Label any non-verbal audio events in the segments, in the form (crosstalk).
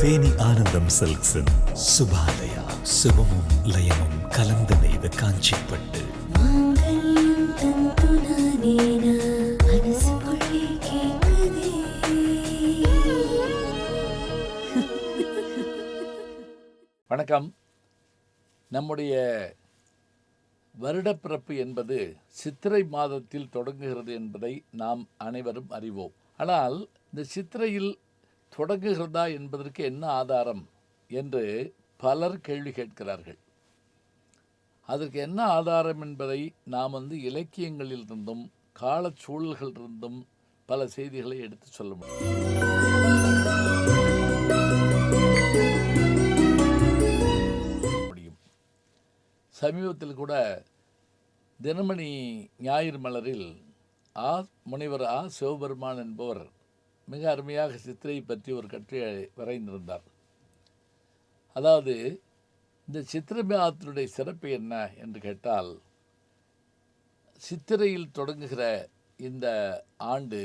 தேனி ஆனந்தம் சில்க்ஸின் சுபாலயா. சுபமும் லயமும் கலந்து நெய்த காஞ்சிப்பட்டு. வணக்கம். நம்முடைய வருடப்பிறப்பு என்பது சித்திரை மாதத்தில் தொடங்குகிறது என்பதை நாம் அனைவரும் அறிவோம். ஆனால் இந்த சித்திரையில் தொடங்குகிறதா என்பதற்கு என்ன ஆதாரம் என்று பலர் கேள்வி கேட்கிறார்கள். அதற்கு என்ன ஆதாரம் என்பதை நாம் வந்து இலக்கியங்களிலிருந்தும் காலச் சூழல்களிலிருந்தும் பல செய்திகளை எடுத்து சொல்ல முடியும் முடியும். சமீபத்தில் கூட தினமணி ஞாயிறு மலரில் ஆ முனைவர் ஆ சிவபெருமான் என்பவர் மிக அருமையாக சித்திரை பற்றி ஒரு கட்டுரை வரைந்திருந்தார். அதாவது இந்த சித்திரை மாதத்தினுடைய சிறப்பு என்ன என்று கேட்டால் சித்திரையில் தொடங்குகிற இந்த ஆண்டு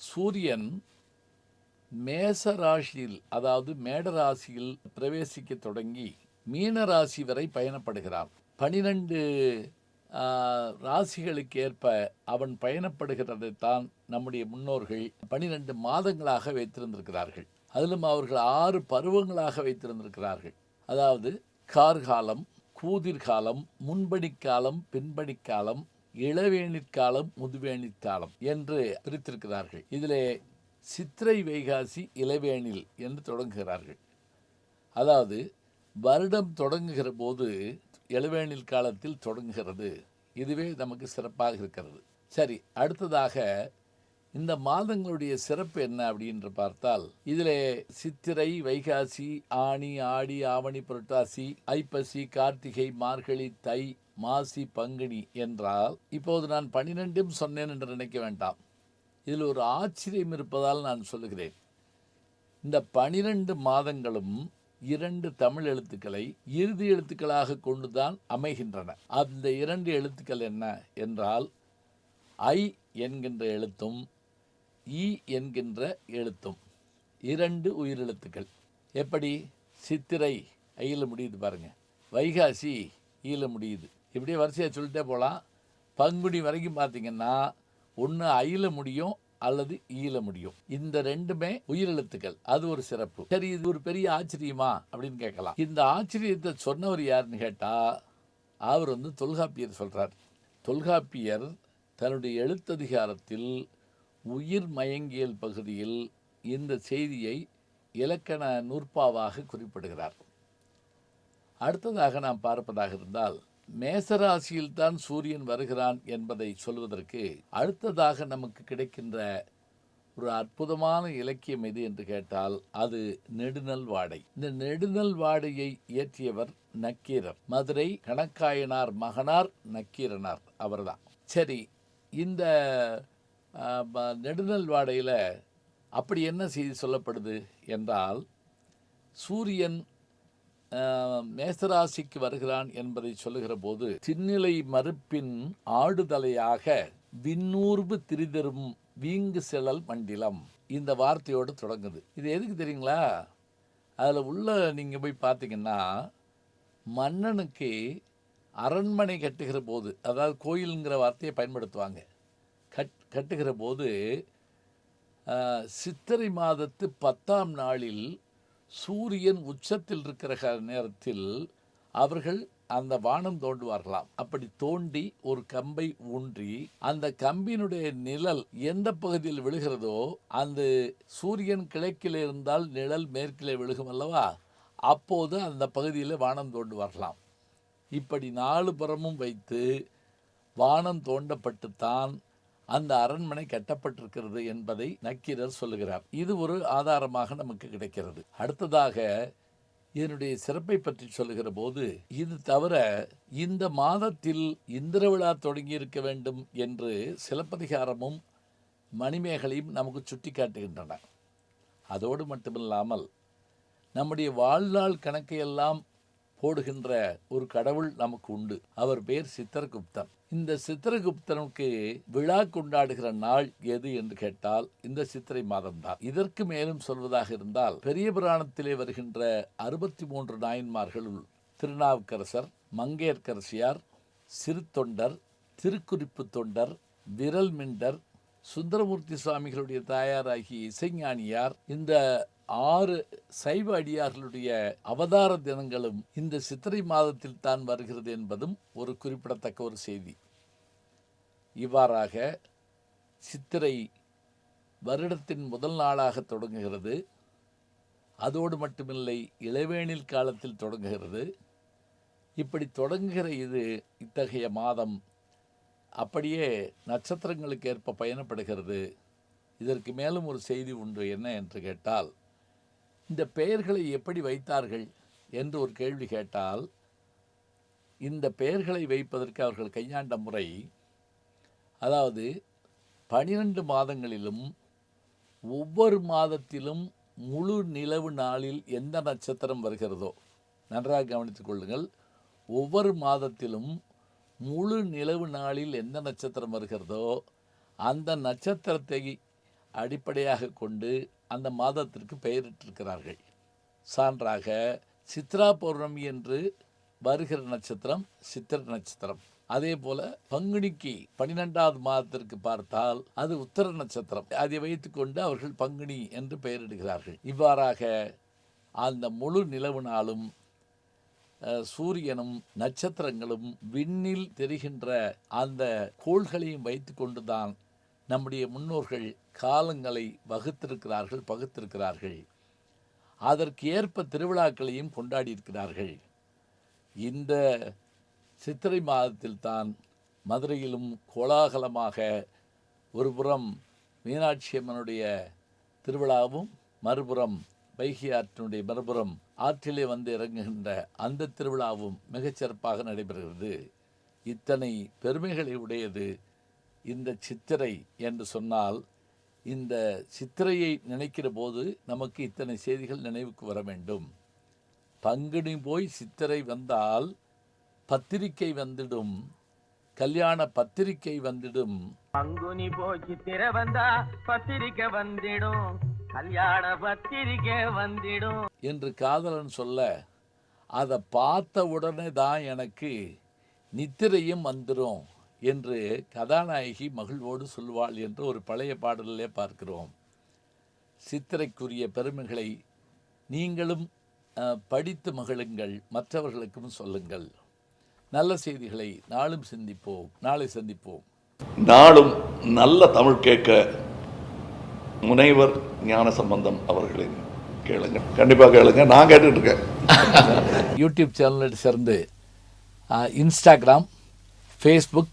சூரியன் மேச ராசியில் அதாவது மேட ராசியில் பிரவேசிக்க தொடங்கி மீன ராசி வரை பயணப்படுகிறான் பனிரெண்டு ராசிகளுக்கு ஏற்ப அவன் பயணப்படுகிறதை தான் நம்முடைய முன்னோர்கள் பனிரெண்டு மாதங்களாக வைத்திருந்திருக்கிறார்கள். அதிலும் அவர்கள் ஆறு பருவங்களாக வைத்திருந்திருக்கிறார்கள். அதாவது கார்காலம் கூதிர்காலம் முன்படிக்காலம் பின்படிக்காலம் இளவேணிற்காலம் முதுவேணிற்காலம் என்று பிரித்திருக்கிறார்கள். இதிலே சித்திரை வைகாசி இளவேணில் என்று தொடங்குகிறார்கள். அதாவது வருடம் தொடங்குகிற போது எழுவேணில் காலத்தில் தொடங்குகிறது. இதுவே நமக்கு சிறப்பாக இருக்கிறது. சரி அடுத்ததாக இந்த மாதங்களுடைய சிறப்பு என்ன அப்படின்னு பார்த்தால் இதில் சித்திரை வைகாசி ஆனி ஆடி ஆவணி புரட்டாசி ஐப்பசி கார்த்திகை மார்கழி தை மாசி பங்குனி என்றால் இப்போது நான் பன்னிரெண்டும் சொன்னேன் என்று நினைக்க வேண்டாம். இதில் ஒரு ஆச்சரியம் இருப்பதால் நான் சொல்லுகிறேன். இந்த பனிரெண்டு மாதங்களும் இரண்டு தமிழ் எழுத்துக்களை இறுதி எழுத்துக்களாக கொண்டுதான் அமைகின்றன. அந்த இரண்டு எழுத்துக்கள் என்ன என்றால் ஐ என்கின்ற எழுத்தும் இ என்கின்ற எழுத்தும். இரண்டு உயிரெழுத்துக்கள். எப்படி? சித்திரை ஐயில் முடியுது பாருங்கள் வைகாசி ஈல முடியுது. இப்படியே வரிசையாக சொல்லிட்டே போகலாம் பங்குனி வரைக்கும் பார்த்தீங்கன்னா ஒன்று ஐயில் முடியும் அல்லது ஈல முடியும். இந்த ரெண்டுமே உயிரெழுத்துக்கள். அது ஒரு சிறப்பு. சரி இது ஒரு பெரிய ஆச்சரியமா? அப்படின்னு கேட்கலாம். இந்த ஆச்சரியத்தை சொன்னவர் யாருன்னு கேட்டா அவர் வந்து தொல்காப்பியர் சொல்றார். தொல்காப்பியர் தன்னுடைய எழுத்ததிகாரத்தில் உயிர் மயங்கியல் பகுதியில் இந்த செய்தியை இலக்கண நூற்பாவாக குறிப்பிடுகிறார். அடுத்ததாக நாம் பார்ப்பதாக இருந்தால் மேசராசியில்தான் சூரியன் வருகிறான் என்பதை சொல்வதற்கு அடுத்ததாக நமக்கு கிடைக்கின்ற ஒரு அற்புதமான இலக்கியம் எது என்று கேட்டால் அது நெடுநல் வாடை. இந்த நெடுநல் வாடையை இயற்றியவர் நக்கீரர். மதுரை கணக்காயனார் மகனார் நக்கீரனார் அவர்தான். சரி இந்த ஆஹ், நெடுநல் வாடையில் அப்படி என்ன செய்தி சொல்லப்படுது என்றால் சூரியன் மேசராசிக்கு வருகிறான் என்பதை சொல்லுகிற போது திண்ணிலை மறுப்பின் ஆடுதலையாக விண்ணூர்வு திரிதரும் வீங்கு செழல் மண்டிலம். இந்த வார்த்தையோடு தொடங்குது. இது எதுக்கு தெரியுங்களா? அதில் உள்ள நீங்கள் போய் பார்த்தீங்கன்னா மன்னனுக்கு அரண்மனை கட்டுகிற போது அதாவது கோயிலுங்கிற வார்த்தையை பயன்படுத்துவாங்க. கட் கட்டுகிற போது சித்திரை மாதத்து பத்தாம் நாளில் சூரியன் உச்சத்தில் இருக்கிற க- நேரத்தில் அவர்கள் அந்த வானம் தோண்டுவார்களாம். அப்படி தோண்டி ஒரு கம்பை ஊன்றி அந்த கம்பினுடைய நிழல் எந்த பகுதியில் விழுகிறதோ அந்த சூரியன் கிழக்கில் இருந்தால் நிழல் மேற்கிலே விழுகும் அல்லவா? அப்போது அந்த பகுதியில் வானம் தோண்டுவார்களாம். இப்படி நாலு புறமும் வைத்து வானம் தோண்டப்பட்டுத்தான் அந்த அரண்மனை கட்டப்பட்டிருக்கிறது என்பதை நக்கீரர் சொல்லுகிறார். இது ஒரு ஆதாரமாக நமக்கு கிடைக்கிறது. அடுத்ததாக இதனுடைய சிறப்பை பற்றி சொல்லுகிற போது இது தவிர இந்த மாதத்தில் இந்திர விழா தொடங்கி இருக்க வேண்டும் என்று சிலப்பதிகாரமும் மணிமேகலையும் நமக்கு சுட்டி காட்டுகின்றன. அதோடு மட்டுமில்லாமல் நம்முடைய வாழ்நாள் கணக்கையெல்லாம் போடுகின்ற ஒரு கடவுள் நமக்கு உண்டு. அவர் பேர் சித்தர்குப்தன் இந்த சித்திரகுப்தனுக்கு விழா கொண்டாடுகிற நாள் எது என்று கேட்டால் இந்த சித்திரை மாதம்தான். இதற்கு மேலும் சொல்வதாக இருந்தால் பெரிய புராணத்திலே வருகின்ற அறுபத்தி மூன்று நாயன்மார்களுள் திருநாவுக்கரசர் மங்கையர்க்கரசியார் சிறுத்தொண்டர் திருக்குறிப்பு தொண்டர் விரல் மிண்டர் சுந்தரமூர்த்தி சுவாமிகளுடைய தாயாராகிய இசைஞானியார் இந்த ஆறு சைவ அடியார்களுடைய அவதார தினங்களும் இந்த சித்திரை மாதத்தில் தான் வருகிறது என்பதும் ஒரு குறிப்பிடத்தக்க ஒரு செய்தி. இவ்வாறாக சித்திரை வருடத்தின் முதல் நாளாக தொடங்குகிறது. அதோடு மட்டுமில்லை இளவேனில் காலத்தில் தொடங்குகிறது. இப்படி தொடங்குகிற இது இத்தகைய மாதம் அப்படியே நட்சத்திரங்களுக்கு ஏற்ப பயணப்படுகிறது. இதற்கு மேலும் ஒரு செய்தி உண்டு என்ன என்று கேட்டால் இந்த பெயர்களை எப்படி வைத்தார்கள் என்று ஒரு கேள்வி கேட்டால் இந்த பெயர்களை வைப்பதற்கு அவர்கள் கையாண்ட முறை அதாவது பனிரெண்டு மாதங்களிலும் ஒவ்வொரு மாதத்திலும் முழு நிலவு நாளில் எந்த நட்சத்திரம் வருகிறதோ நன்றாக கவனித்துக் கொள்ளுங்கள் ஒவ்வொரு மாதத்திலும் முழு நிலவு நாளில் எந்த நட்சத்திரம் வருகிறதோ அந்த நட்சத்திரத்தை அடிப்படையாக கொண்டு அந்த மாதத்திற்கு பெயரிட்டிருக்கிறார்கள். சான்றாக சித்ரா பௌர்ணமி என்று வருகிற நட்சத்திரம் சித்திர நட்சத்திரம். அதே போல பங்குனிக்கு பன்னிரெண்டாவது மாதத்திற்கு பார்த்தால் அது உத்தர நட்சத்திரம். அதை வைத்துக்கொண்டு அவர்கள் பங்குனி என்று பெயரிடுகிறார்கள். இவ்வாறாக அந்த முழு நிலவு நாளும் சூரியனும் நட்சத்திரங்களும் விண்ணில் தெரிகின்ற அந்த கோள்களையும் வைத்துக்கொண்டு தான் நம்முடைய முன்னோர்கள் காலங்களை வகுத்திருக்கிறார்கள் பகுத்திருக்கிறார்கள். அதற்கு ஏற்ப திருவிழாக்களையும் கொண்டாடி இருக்கிறார்கள். இந்த சித்திரை மாதத்தில் தான் மதுரையிலும் கோலாகலமாக ஒருபுறம் மீனாட்சி அம்மனுடைய திருவிழாவும் மறுபுறம் வைகை ஆற்றினுடைய மறுபுறம் ஆற்றிலே வந்து இறங்குகின்ற அந்த திருவிழாவும் மிகச்சிறப்பாக நடைபெறுகிறது. இத்தனை பெருமைகளை உடையது இந்த சித்திரை என்று சொன்னால் இந்த சித்திரையை நினைக்கிற போது நமக்கு இத்தனை செய்திகள் நினைவுக்கு வர வேண்டும். பங்குனி போய் சித்திரை வந்தால் பத்திரிக்கை வந்துடும். கல்யாண பத்திரிக்கை வந்துடும். பங்குனி போச்சு திர வந்தா பத்திரிக்கை வந்திடும். கல்யாண பத்திரிக்கை வந்திடும். என்று காதலன் சொல்ல அதை பார்த்த உடனே தான் எனக்கு நித்திரையும் வந்துடும் என்று கதாநாயகி மகிழ்வோடு சொல்வாள் என்று ஒரு பழைய பாடலிலே பார்க்கிறோம். சித்திரைக்குரிய பெருமைகளை நீங்களும் படித்து மகிழுங்கள் மற்றவர்களுக்கும் சொல்லுங்கள். நல்ல செய்திகளை நாளும் சிந்திப்போம் நாளை சந்திப்போம். நாளும் நல்ல தமிழ் கேட்க முனைவர் ஞான சம்பந்தம் அவர்களின் கேளுங்க. கண்டிப்பாக கேளுங்க. நான் கேட்டுட்டு இருக்கேன் (laughs) யூடியூப் சேனலை சேர்ந்து Instagram Facebook